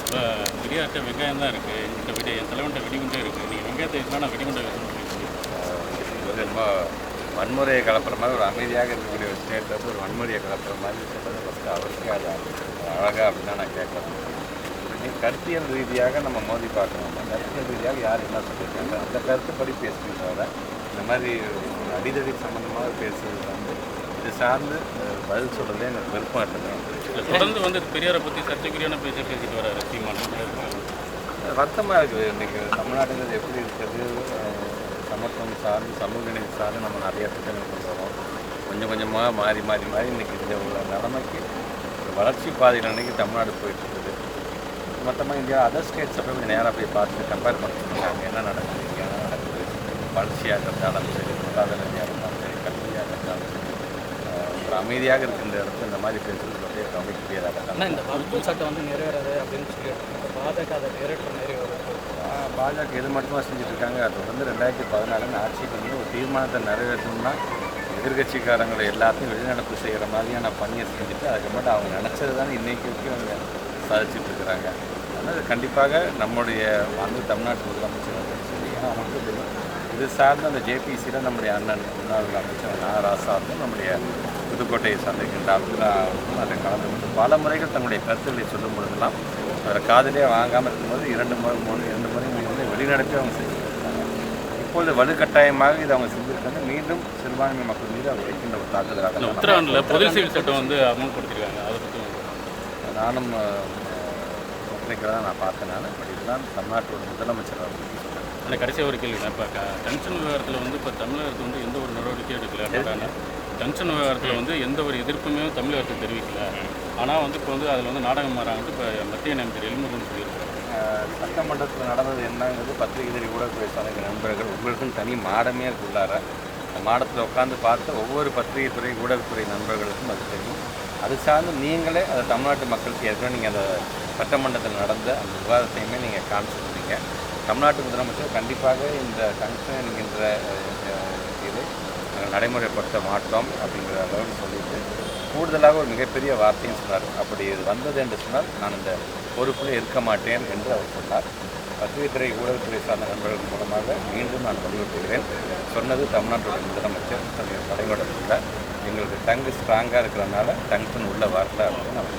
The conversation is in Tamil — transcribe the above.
இப்போ பெரியார்கிட்ட வெங்காயம் தான் இருக்குது இந்த விட என் தலைவன்கிட்ட வெடிகுண்டே இருக்குது நீங்கள் வெங்காயத்தை இருந்தால் நான் வெடிகுண்டை வைக்கணும்னு வன்முறையை கலப்புற மாதிரி ஒரு அமைதியாக இருக்கக்கூடிய ஒரு ஸ்டேட்டில் வந்து ஒரு வன்முறையை கலப்புற மாதிரி சொல்கிறது ஃபஸ்ட்டு அவருக்கே அது அழகாக அப்படின்னு தான் நான் கேட்குறேன். கருத்தியல் ரீதியாக நம்ம மோதி பார்க்கணும். அந்த கருத்தியல் ரீதியாக யார் என்ன சொல்லியிருக்காங்க? அந்த கருத்துப்படி பேசுகிறத இந்த மாதிரி அடிதடி சம்மந்தமாக பேசுகிறது வந்து இது சார்ந்து பதில் சொல்கிறதே எனக்கு விருப்பம் இருக்குது தொடர்ந்து வந்து பெரியாரை பற்றி சர்ச்சைக்குரியான பேச பேசிட்டு வராரு சீமான். வருத்தமாக இருக்குது. இன்றைக்கி தமிழ்நாடுங்கிறது எப்படி இருக்குது? சமத்துவம் சார்ந்து சமூக நீதி சார்ந்து நம்ம நிறைய திட்டங்கள் கொண்டு வரோம். கொஞ்சம் கொஞ்சமாக மாறி மாறி மாறி இன்றைக்கி இந்த உள்ள நிலைமைக்கு வளர்ச்சி பாதையில் அன்றைக்கி தமிழ்நாடு போயிட்டு இருக்குது. மொத்தமாக இந்தியா அதர் ஸ்டேட்ஸை போய் கொஞ்சம் நேராக போய் பார்த்து கம்பேர் பண்ணிட்டு அங்கே என்ன நடக்குது? இங்கே என்ன நடக்குது? வளர்ச்சியாக இருந்தாலும் சரி பொருளாதார ரீதியாக இருந்தாலும் சரி கல்வியாக இருந்தாலும் சரி ஒரு அமைதியாக இருக்கின்ற இடத்துல இந்த மாதிரி பேசுறது அப்படியே கவனிக்கக்கூடியதாக தான் ஆனால் இந்த வகுப்பு சட்டம் வந்து நிறைவேறாது அப்படின்னு சொல்லி பாஜக அதை நிறைவேற்ற பாஜக இது மட்டுமா செஞ்சுட்டு இருக்காங்க அது வந்து ரெண்டாயிரத்தி பதினாலுன்னு ஆட்சிக்கு வந்து ஒரு தீர்மானத்தை நிறைவேற்றணும்னா எதிர்கட்சிக்காரங்களை எல்லாத்தையும் வெளிநடப்பு செய்கிற மாதிரியான பணியை செஞ்சுட்டு அதுக்கப்புறம் அவங்க நினச்சது தானே இன்றைக்கி வரைக்கும் அவங்க சாதிச்சுட்டு இருக்கிறாங்க அதனால் கண்டிப்பாக நம்முடைய வந்து தமிழ்நாட்டு முதலமைச்சர் சரி ஏன்னா அவங்களுக்கு தெரியும் இது சார்ந்த அந்த ஜேபிசியில் நம்முடைய அண்ணன் முன்னாள் அமைச்சர் நா ராசா அவர்களும் நம்முடைய புதுக்கோட்டையை சந்திக்கின்ற அப்துல்லா அவர்களும் அதில் கலந்து கொண்டு பல முறைகள் தங்களுடைய கருத்துக்களை சொல்லும் பொழுதெல்லாம் அவரை காதலே வாங்காமல் இருக்கும்போது இரண்டு முறை மூணு இரண்டு முறை வந்து வெளிநடப்பி அவங்க செஞ்சுருக்காங்க. இப்பொழுது வலுக்கட்டாயமாக இது அவங்க செஞ்சுருக்காங்க. மீண்டும் சிறுபான்மை மக்கள் மீது அவர் வைக்கின்ற ஒரு தாக்குதலாக உத்தரகாண்டில் பொது சிவில் சட்டம் வந்து அமல்படுத்திருக்காங்க அதை பற்றி நானும் ஒப்படைக்கிறதா நான் பார்த்தேன் நான். பட் இதுதான் தமிழ்நாட்டோட முதலமைச்சர் அவர். இல்லை கடைசியாக ஒரு கேள்வி. இப்போ டங்ஷன் விவகாரத்தில் வந்து இப்போ தமிழகத்து வந்து எந்த ஒரு நடவடிக்கையும் எடுக்கல. ஜங்ஷன் விவகாரத்தில் வந்து எந்த ஒரு எதிர்ப்புமே தமிழகத்தை தெரிவிக்கல. ஆனால் வந்து இப்போ வந்து அதில் வந்து நாடகம் மாறாங்க இப்போ மத்திய அமைச்சர் எல்முருகன் சொல்லியிருக்காரு. சட்டமன்றத்தில் நடந்தது என்னங்கிறது பத்திரிகை தெரிய கூட பேசுவாங்க. நண்பர்கள் உங்களுக்கும் தனி மாடமே இருக்குள்ளார. அந்த மாடத்தில் உட்காந்து பார்த்து ஒவ்வொரு பத்திரிகை துறை ஊடகத்துறை நண்பர்களுக்கும் அது தெரியும். அது சார்ந்து நீங்களே அதை தமிழ்நாட்டு மக்களுக்கு ஏற்கனவே நீங்கள் அந்த சட்டமன்றத்தில் நடந்த அந்த விவாதத்தையுமே நீங்கள் காமிச்சிருந்தீங்க. தமிழ்நாட்டு முதலமைச்சர் கண்டிப்பாக இந்த கன்சர்ன் என்கின்ற நாங்கள் நடைமுறைப்படுத்த மாட்டோம் அப்படிங்கிற அளவுக்கு சொல்லிட்டு கூடுதலாக ஒரு மிகப்பெரிய வார்த்தையும் சொன்னார். அப்படி இது வந்தது என்று சொன்னால் நான் இந்த பொறுப்பில் இருக்க மாட்டேன் என்று அவர் சொன்னார். பத்திரிகைத்துறை ஊடகத்துறை சார்ந்த நண்பர்கள் மூலமாக மீண்டும் நான் வலியுறுத்துகிறேன் சொன்னது தமிழ்நாட்டோட முதலமைச்சர் தன்னுடைய எங்களுக்கு டங்கு ஸ்ட்ராங்காக இருக்கிறதுனால டங்ஷன் உள்ள வரல அப்படின்னு நான்